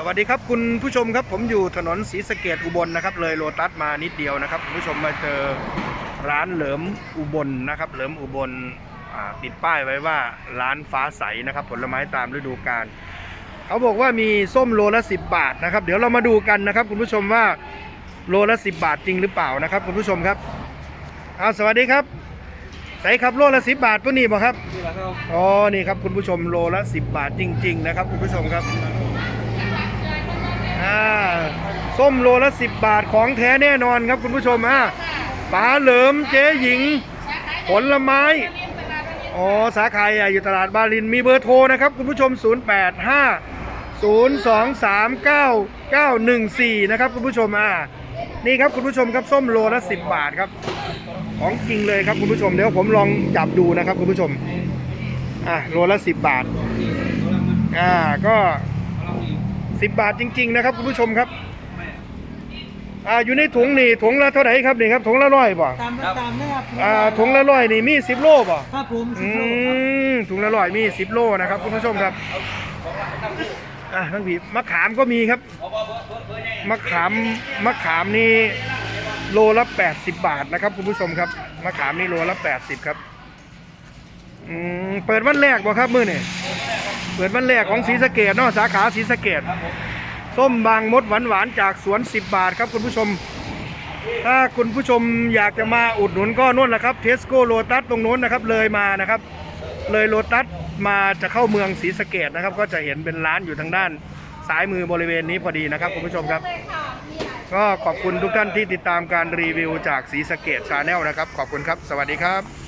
สวัสดีครับคุณผู้ชมครับผมอยู่ถนนศรีสะเกดอุบลนะครับ เลยโลตัสมานิดเดียวนะครับคุณผู้ชมมาเจอร้านเหลิมอุบลนะครับ เหลิมอุบลอ่าติดป้ายไว้ว่าร้านฟ้าใสนะครับ ผลไม้ตามฤดูกาลเขาบอกว่ามีส้มโลละ 10 บาทนะครับ เดี๋ยวเรามาดูกันนะครับ คุณผู้ชมว่าโลละ 10 บาทจริงหรือเปล่านะครับ คุณผู้ชมครับเอาสวัสดีครับใส่ครับโลละ 10 บาทตัวนี้บ่ครับนี่แหละครับอ๋อนี่ครับคุณผู้ชมโลละ 10 บาทจริง ๆ นะครับ คุณผู้ชมครับอ่า ส้มโลละ 10 บาทของแท้แน่นอนครับคุณผู้ชมอ่าป๋าเหลิมเจ๊หญิง ผลไม้ อ๋อ สาขาใหญ่อยู่ตลาดบาลินมีเบอร์โทรนะครับ คุณผู้ชม 085 023 9914 นะครับคุณผู้ชมอ่านี่ครับคุณผู้ชมครับส้มโลละ10 บาทครับ ของจริงเลยครับคุณผู้ชมเดี๋ยวผมลองจับดูนะครับคุณผู้ชมอะโลละ10 บาทอ่าก็ 10 บาทจริง ๆ นะครับคุณผู้ชมครับ อ่าอยู่ในถุงนี่ถุงละเท่าไหร่ครับนี่ครับถุงละร้อยบ่ตามตามนะครับอ่าถุงละร้อยนี่มี10โลบ่ครับผมสิอืบโลครับมถุงละร้อยมี10โลนะครับคุณผู้ชมครับอะทั้งผีมะขามก็มีครับมะขามมะขามนี่โลละ80 บาทนะครับคุณผู้ชมครับมะขามนี่โลละ80ครับอืมเปิดวันแรกบ่ครับมื้อนี่เปิดวันแรกของศรีสะเกดเนาะสาขาศรีสะเกด ส้มบางมดหวานหวานจากสวน 10 บาทครับคุณผู้ชม ถ้าคุณผู้ชมอยากจะมาอุดหนุนก็นู่นแหละครับเทสโก้โลตัสตรงโน้นนะครับเลยมานะครับ เลยโลตัสมาจะเข้าเมืองศรีสะเกดนะครับ ก็จะเห็นเป็นร้านอยู่ทางด้านซ้ายมือบริเวณนี้พอดีนะครับคุณผู้ชมครับ ก็ขอบคุณทุกท่านที่ติดตามการรีวิวจากศรีสะเกดชาแนลนะครับ ขอบคุณครับ สวัสดีครับ